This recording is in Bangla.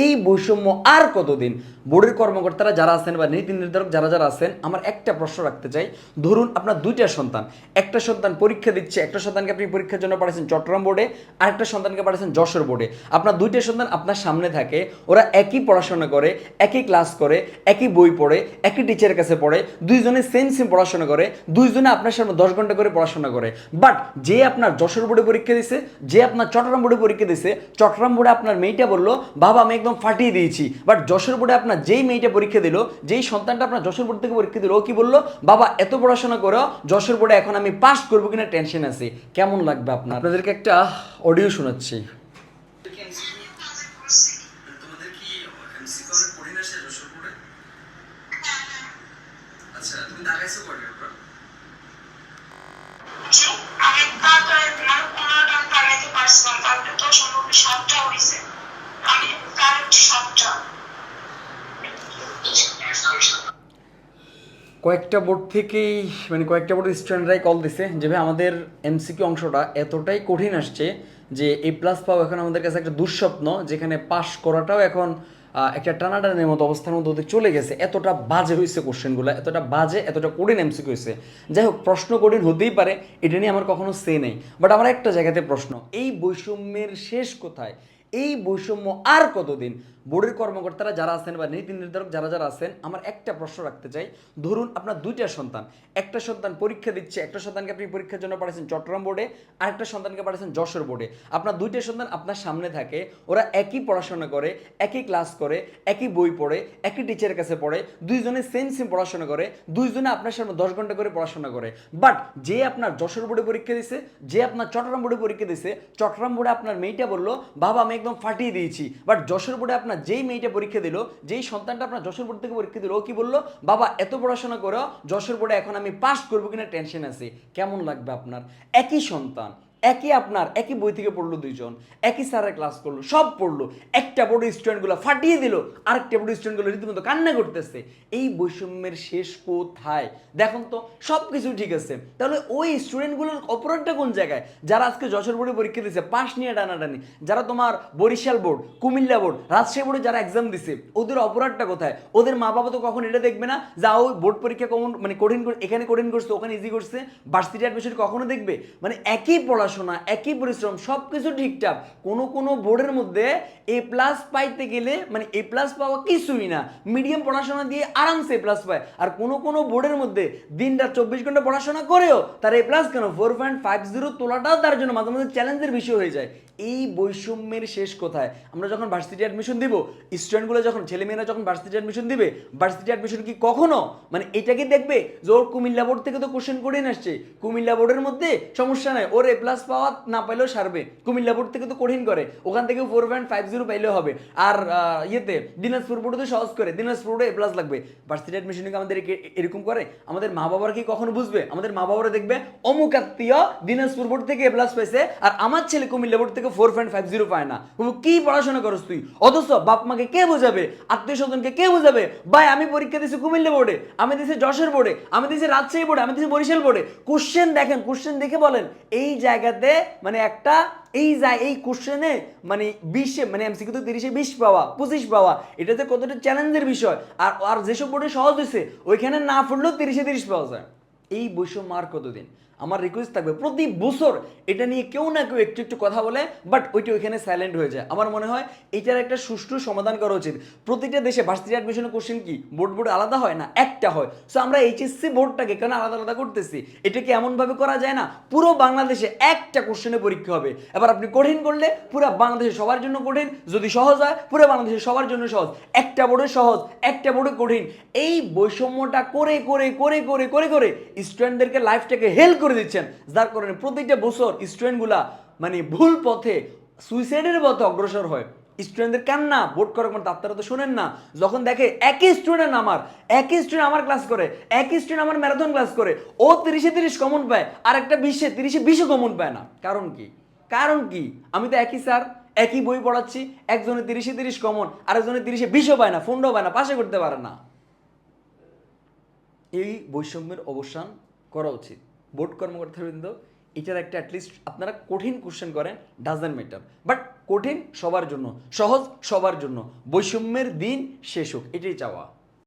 এই বৈষম্য আর কতদিন? বোর্ডের কর্মকর্তারা যারা আছেন বা নীতি নির্ধারক যারা যারা আছেন, আমার একটা প্রশ্ন রাখতে চাই। ধরুন আপনার দুইটা সন্তান, একটা সন্তান পরীক্ষা দিচ্ছে, একটা সন্তানকে আপনি পরীক্ষার জন্য পাঠাচ্ছেন চট্টগ্রাম বোর্ডে, আর একটা সন্তানকে পাঠাচ্ছেন যশোর বোর্ডে। আপনার দুইটা সন্তান আপনার সামনে থাকে, ওরা একই পড়াশোনা করে, একই ক্লাস করে, একই বই পড়ে, একই টিচারের কাছে পড়ে, দুইজনে সেম সেম পড়াশোনা করে, দুইজনে আপনার সামনে দশ ঘণ্টা করে পড়াশোনা করে। বাট যে আপনার যশোর বোর্ডে পরীক্ষা দিছে, যে আপনার চট্টগ্রাম বোর্ডে পরীক্ষা দিছে, চট্টগ্রাম বোর্ডে আপনার মেয়েটা বলল, বাবা আমি একদম ফাটিয়ে দিয়েছি। বাট যশোর বোর্ডে আপনার যেই মেয়েটা পরীক্ষা দিল যেই সন্তানটা আপনার যশোর বোর্ড থেকে পরীক্ষা দিল ও কি বলল? বাবা এত পড়াশোনা করো যশোর বোর্ডে এখন আমি পাস করব কিনা টেনশন আছে। কেমন লাগবে আপনার? আপনাদেরকে একটা অডিও শোনাচ্ছি। আচ্ছা তুমি দেখাইছো কবে কয়েকটা বোর্ড থেকেই মানে কয়েকটা বোর্ডের স্টুডেন্টরাই কল দিছে যে, ভাই, আমাদের এমসিকিউ অংশটা এতটাই কঠিন আসছে যে এ প্লাস পাওয়া এখন আমাদের কাছে একটা দুঃস্বপ্ন, যেখানে পাশ করাটাও এখন একটা টানাটানের মতো অবস্থার মধ্যে ওদের চলে গেছে। এতটা বাজে হয়েছে কোশ্চেনগুলো, এতটা বাজে, এতটা কঠিন এমসিকিউ হয়েছে। যাই হোক, প্রশ্ন কঠিন হতেই পারে, এটা নিয়ে আমার কখনো সে নেই। বাট আমার একটা জায়গাতে প্রশ্ন, এই বৈষম্যের শেষ কোথায়? এই বৈষম্য আর কতদিন? বোর্ডের কর্মকর্তারা যারা আছেন বা নীতি নির্ধারক যারা যারা আছেন, আমার একটা প্রশ্ন রাখতে চাই। ধরুন আপনার দুইটা সন্তান, একটা সন্তান পরীক্ষা দিচ্ছে, একটা সন্তানকে আপনি পরীক্ষার জন্য পাঠাচ্ছেন চট্টগ্রাম বোর্ডে, আর একটা সন্তানকে পাঠাচ্ছেন যশোর বোর্ডে। আপনার দুইটা সন্তান আপনার সামনে থাকে, ওরা একই পড়াশোনা করে, একই ক্লাস করে, একই বই পড়ে, একই টিচারের কাছে পড়ে, দুইজনে সেম সেম পড়াশোনা করে, দুইজনে আপনার সামনে দশ ঘণ্টা করে পড়াশোনা করে। বাট যে আপনার যশোর বোর্ডে পরীক্ষা দিছে, যে আপনার চট্টগ্রাম বোর্ডে পরীক্ষা দিছে, চট্টগ্রাম বোর্ডে আপনার মেয়েটা বলল, বাবা আমি একদম ফাটিয়ে দিয়েছি। বাট যশোর বোর্ডে আপনার যেই মেয়েটা পরীক্ষা দিল, যেই সন্তানটা আপনার যশোর বোর্ড থেকে পরীক্ষা দিল, ও কি বলল? বাবা, এত পড়াশোনা করো, যশোর বোর্ডে এখন আমি পাস করব কিনা টেনশন আছে। কেমন লাগবে আপনার? একই সন্তান। একই আপনার, একই বই থেকে পড়ল দুইজন, একই স্যারের ক্লাস করল, সব পড়ল। একটা বোর্ডের স্টুডেন্টগুলো ফাটিয়ে দিল, আরেকটা বোর্ডের স্টুডেন্টগুলো রীতিমতো কান্না করতেছে। এই বৈষম্যের শেষ কোথায়? দেখুন তো সব কিছু ঠিক আছে। তাহলে ওই স্টুডেন্টগুলোর অপরাধটা কোন জায়গায়? যারা আজকে যশোর বোর্ডে পরীক্ষা দিচ্ছে পাশ নিয়ে টানাটানি। যারা তোমার বরিশাল বোর্ড, কুমিল্লা বোর্ড, রাজশাহী বোর্ডে যারা এক্সাম দিছে, ওদের অপরাধটা কোথায়? ওদের মা বাবা তো কখন এটা দেখবে না? যা ওই বোর্ড পরীক্ষা কমন মানে কঠিন এখানে কঠিন করছে, ওখানে ইজি করছে ভার্সিটি অ্যাডমিশন কখনো দেখবে? মানে একই পড়াশোনা, একই পরিশ্রম সব কিছু ঠিকঠাক, কোনো কোনো বোর্ডের মধ্যে এ প্লাস পাইতে গেলে মানে এ প্লাস পাওয়া কিছুই না। মিডিয়াম পড়াশোনা দিয়ে আরামসে এ প্লাস পায়। আর কোনো কোনো বোর্ডের মধ্যে দিন রাত চব্বিশ ঘণ্টা পড়াশোনা করেও তার এ প্লাস কেন? ফোর পয়েন্ট ফাইভ জিরো তোলাটাও তার জন্য মাঝে মাঝে চ্যালেঞ্জের বিষয় হয়ে যায়। এই বৈষম্যের শেষ কোথায়? আমরা যখন ভার্সিটি অ্যাডমিশন দিব স্টুডেন্টগুলো যখন, ছেলেমেয়েরা যখন ভার্সিটি অ্যাডমিশন দিবে ভার্সিটি অ্যাডমিশন কি কখনো? মানে এটাকে দেখবে যে ওর কুমিল্লা বোর্ড থেকে তো কোশ্চেন করেই আসছে। কুমিল্লা বোর্ডের মধ্যে সমস্যা নাই, ওর এ প্লাস পাওয়া না পাইলেও সারবে। কুমিল্লা বোর্ড থেকে তো কঠিন করে। ওখান থেকে ফোর পয়েন্ট ফাইভ জিরো পাইলেও হবে। আর ইয়েতে দিনাজপুর বোর্ডে তো সহজ করে। দিনাজপুর বোর্ডে এ প্লাস লাগবে। ভার্সিটি অ্যাডমিশনে আমাদের এরকম করে। আমাদের মা বাবারা কি কখনো বুঝবে? আমাদের মা বাবারা দেখবে, অমুক আত্মীয় দিনাজপুর বোর্ড থেকে এ প্লাস পাইছে আর আমার ছেলে কুমিল্লা বোর্ড থেকে ফোর পয়েন্ট ফাইভ জিরো পায় না। কি পড়াশোনা করস তুই? অথচ বাপ মাকে কে বোঝাবে? আত্মীয় স্বজনকে কে বোঝাবে? ভাই, আমি পরীক্ষা দিয়েছি কুমিল্লা বোর্ডে, আমি দিয়েছি যশোর বোর্ডে, আমি দিয়েছি রাজশাহী বোর্ডে, আমি দিয়েছি বরিশাল বোর্ডে। কোশ্চেন দেখেন কোশ্চেন দেখে বলেন, এই জায়গাতে মানে একটা এই যায়, এই কোশ্চেনে মানে বিশে মানে এমসি কিন্তু তিরিশে বিশ পাওয়া, পঁচিশ পাওয়া, এটাতে কতটা চ্যালেঞ্জের বিষয়? আর আর যেসব বোর্ডে সহজ হয়েছে ওইখানে না পড়লেও তিরিশে তিরিশ পাওয়া যায়। এই বৈষম্য আর কতদিন? আমার রিকোয়েস্ট থাকবে প্রতি বছর এটা নিয়ে কেউ না কেউ একটু একটু কথা বলে বাট ওইটা ওইখানে সাইলেন্ট হয়ে যায়। আমার মনে হয় এটার একটা সুষ্ঠু সমাধান করা উচিত। প্রতিটা দেশে ভার্সিটি অ্যাডমিশনের কোশ্চেন কি? বোর্ড বোর্ড আলাদা হয় না? একটা হয়। সো আমরা এইচএসসি বোর্ডটাকে কেন আলাদা আলাদা করতেছি? এটাকে এমনভাবে করা যায় না? পুরো বাংলাদেশে একটা কোশ্চেনে পরীক্ষা হবে। এবার আপনি কঠিন করলে পুরো বাংলাদেশে সবার জন্য কঠিন। যদি সহজ হয়, পুরো বাংলাদেশে সবার জন্য সহজ। একটা বোর্ডে সহজ, একটা বোর্ডে কঠিন। এই বৈষম্যটা করে করে করে করে করে করে স্টুডেন্টদেরকে লাইফটাকে হেল্প করে দিচ্ছেন। যার কারণে প্রতিটা বছর স্টুডেন্টগুলা মানে ভুল পথে সুইসাইডের পথে অগ্রসর হয়। স্টুডেন্টদের কান্না বোর্ড করার কোনো ডাক্তারা তো শোনেন না। যখন দেখে একই স্টুডেন্ট আমার, একই স্টুডেন্ট আমার ক্লাস করে, একই স্টুডেন্ট আমার ম্যারাথন ক্লাস করে, ও তিরিশে তিরিশ কমন পায়, আর একটা বিশে, তিরিশে বিশে কমন পায় না। কারণ কি? কারণ কি? আমি তো একই স্যার একই বই পড়াচ্ছি, একজনে তিরিশে তিরিশ কমন আরেকজনে তিরিশে বিশও পায় না ফোনটাও পায় না, পাশে করতে পারে না। এই বৈষম্যের অবসান করা উচিত। বোর্ড কর্মকর্তাবৃন্দ, এটার একটা অ্যাটলিস্ট আপনারা কঠিন কোশ্চেন করেন ডাজেন্ট ম্যাটার বাট কঠিন সবার জন্য, সহজ সবার জন্য, বৈষম্যের দিন শেষ হোক, এটাই চাওয়া।